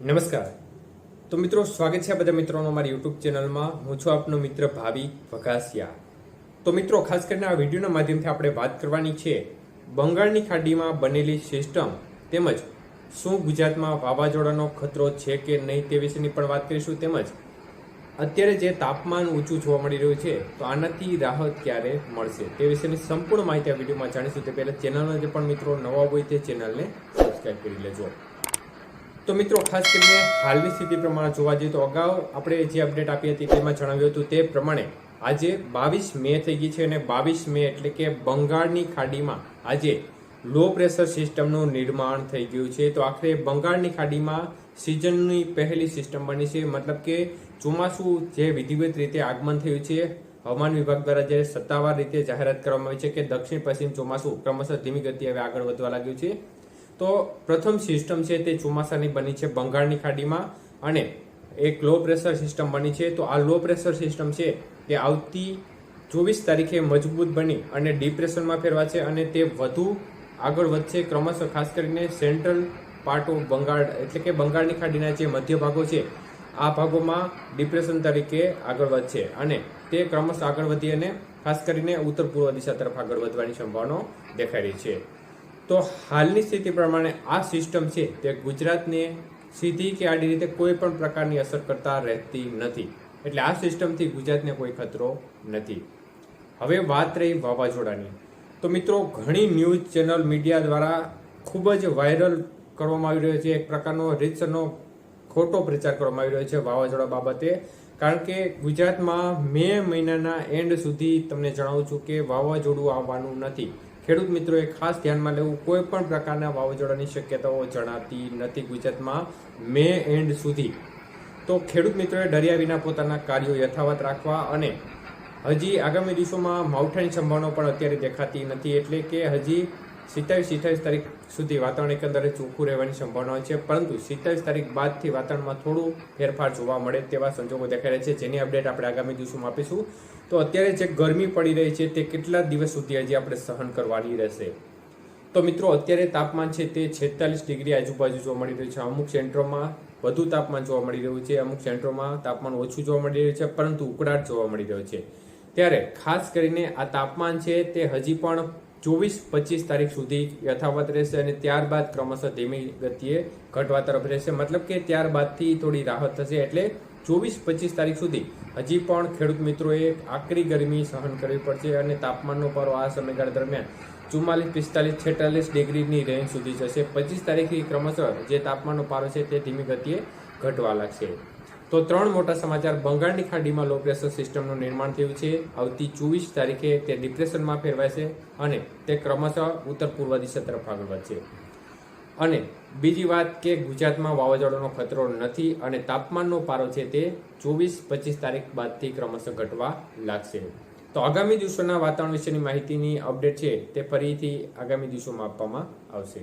નમસ્કાર. તો મિત્રો, સ્વાગત છે બધા મિત્રોનો મારી યુટ્યુબ ચેનલમાં. હું છું આપનો મિત્ર ભાવિ વઘાસિયા. તો મિત્રો, ખાસ કરીને આ વિડીયોના માધ્યમથી આપણે વાત કરવાની છે બંગાળની ખાડીમાં બનેલી સિસ્ટમ તેમજ શું ગુજરાતમાં વાવાઝોડાનો ખતરો છે કે નહીં તે વિશેની પણ વાત કરીશું. તેમજ અત્યારે જે તાપમાન ઊંચું જોવા મળી રહ્યું છે, તો આનાથી રાહત ક્યારે મળશે તે વિશેની સંપૂર્ણ માહિતી આ વિડીયોમાં જાણીશું. તે પહેલાં ચેનલના જે પણ મિત્રો નવા હોય તે ચેનલને સબસ્ક્રાઈબ કરી લેજો. તો મિત્રો, ખાસ કરીને હાલની સ્થિતિ પ્રમાણે જોવા જઈએ તો અગાઉ આપણે જે અપડેટ આપી હતી તેમાં જણાવ્યું હતું તે પ્રમાણે આજે બાવીસ મે થઈ ગઈ છે અને બાવીસ મે એટલે કે બંગાળની ખાડીમાં આજે લો પ્રેશર સિસ્ટમનું નિર્માણ થઈ ગયું છે. તો આખરે બંગાળની ખાડીમાં સિઝનની પહેલી સિસ્ટમ બની છે. મતલબ કે ચોમાસું જે વિધિવત રીતે આગમન થયું છે, હવામાન વિભાગ દ્વારા જે સત્તાવાર રીતે જાહેરાત કરવામાં આવી છે કે દક્ષિણ પશ્ચિમ ચોમાસું ક્રમશઃ ધીમી ગતિએ હવે આગળ વધવા લાગ્યું છે. તો પ્રથમ સિસ્ટમ છે તે ચોમાસાની બની છે બંગાળની ખાડીમાં અને એક લો પ્રેશર સિસ્ટમ બની છે. તો આ લો પ્રેશર સિસ્ટમ છે તે આવતી ચોવીસ તારીખે મજબૂત બની અને ડિપ્રેશનમાં ફેરવાશે અને તે વધુ આગળ વધશે ક્રમશઃ, ખાસ કરીને સેન્ટ્રલ પાર્ટ ઓફ બંગાળ, એટલે કે બંગાળની ખાડીના જે મધ્ય ભાગો છે, આ ભાગોમાં ડિપ્રેશન તરીકે આગળ વધશે અને તે ક્રમશઃ આગળ વધી અને ખાસ કરીને ઉત્તર પૂર્વ દિશા તરફ આગળ વધવાની સંભાવનાઓ દેખાઈ રહી છે. તો હાલની સ્થિતિ પ્રમાણે આ સિસ્ટમ છે તે ગુજરાતને સીધી કે આડી રીતે કોઈ પણ પ્રકારની અસર કરતા રહેતી નથી. એટલે આ સિસ્ટમથી ગુજરાતને કોઈ ખતરો નથી. હવે વાત રહી વાવાઝોડાની. તો મિત્રો, ઘણી ન્યૂઝ ચેનલ મીડિયા દ્વારા ખૂબ જ વાયરલ કરવામાં આવી રહ્યો છે. એક પ્રકારનો રીતસરનો ખોટો પ્રચાર કરવામાં આવી રહ્યો છે વાવાઝોડા બાબતે. કારણ કે ગુજરાતમાં મે મહિનાના એન્ડ સુધી તમને જણાવું છું કે વાવાઝોડું આવવાનું નથી. ખેડૂત મિત્રોએ ખાસ ધ્યાનમાં લેવું કોઈ પણ પ્રકારના વાવાઝોડાની શક્યતાઓ જણાતી નથી ગુજરાતમાં મે એન્ડ સુધી. તો ખેડૂત મિત્રોએ ડર્યા વિના પોતાના કાર્યો યથાવત રાખવા અને હજી આગામી દિવસોમાં માવઠાની સંભાવના પણ અત્યારે દેખાતી નથી એટલે કે હજી સિત્તાવીસ સિત્તાવીસ તારીખ સુધી વાતાવરણ એકંદરે ચોખ્ખું રહેવાની સંભાવના છે, પરંતુ સિત્તાવીસ તારીખ બાદથી વાતાવરણમાં થોડું ફેરફાર જોવા મળે તેવા સંજોગો દેખાઈ રહ્યા છે, જેની અપડેટ આપણે આગામી દિવસોમાં આપીશું. તો અત્યારે જે ગરમી પડી રહી છે તે કેટલા દિવસ સુધી હજી આપણે સહન કરવાની રહેશે? તો મિત્રો, અત્યારે તાપમાન છે તે છેતાલીસ ડિગ્રી આજુબાજુ જોવા મળી રહ્યું છે. અમુક સેન્ટરોમાં વધુ તાપમાન જોવા મળી રહ્યું છે, અમુક સેન્ટરોમાં તાપમાન ઓછું જોવા મળી રહ્યું છે, પરંતુ ઉકળાટ જોવા મળી રહ્યો છે. ત્યારે ખાસ કરીને આ તાપમાન છે તે હજી પણ ચોવીસ પચીસ તારીખ સુધી યથાવત રહેશે અને ત્યારબાદ ક્રમશઃ ધીમી ગતિએ ઘટવા તરફ રહેશે. મતલબ કે ત્યારબાદથી થોડી રાહત થશે એટલે ચોવીસ પચીસ તારીખ સુધી હજી પણ ખેડૂત મિત્રોએ આકરી ગરમી સહન કરવી પડશે અને તાપમાનનો પારો આ સમયગાળા દરમિયાન ચુમ્માલીસ, પિસ્તાલીસ, છેતાલીસ ડિગ્રીની રેન્જ સુધી જશે. પચીસ તારીખથી ક્રમશઃ જે તાપમાનનો પારો છે તે ધીમી ગતિએ ઘટવા લાગશે. તો ત્રણ મોટા સમાચાર. બંગાળની ખાડીમાં લો પ્રેશર સિસ્ટમનું નિર્માણ થયું છે. આવતી ચોવીસ તારીખે તે ડિપ્રેશનમાં ફેરવાશે અને તે ક્રમશઃ ઉત્તર પૂર્વ દિશા તરફ આગળ વધશે. અને બીજી વાત કે ગુજરાતમાં વાવાઝોડાનો ખતરો નથી અને તાપમાનનો પારો છે તે ચોવીસ પચીસ તારીખ બાદથી ક્રમશઃ ઘટવા લાગશે. તો આગામી દિવસોના વાતાવરણ વિશેની માહિતીની અપડેટ છે તે ફરીથી આગામી દિવસોમાં આપવામાં આવશે.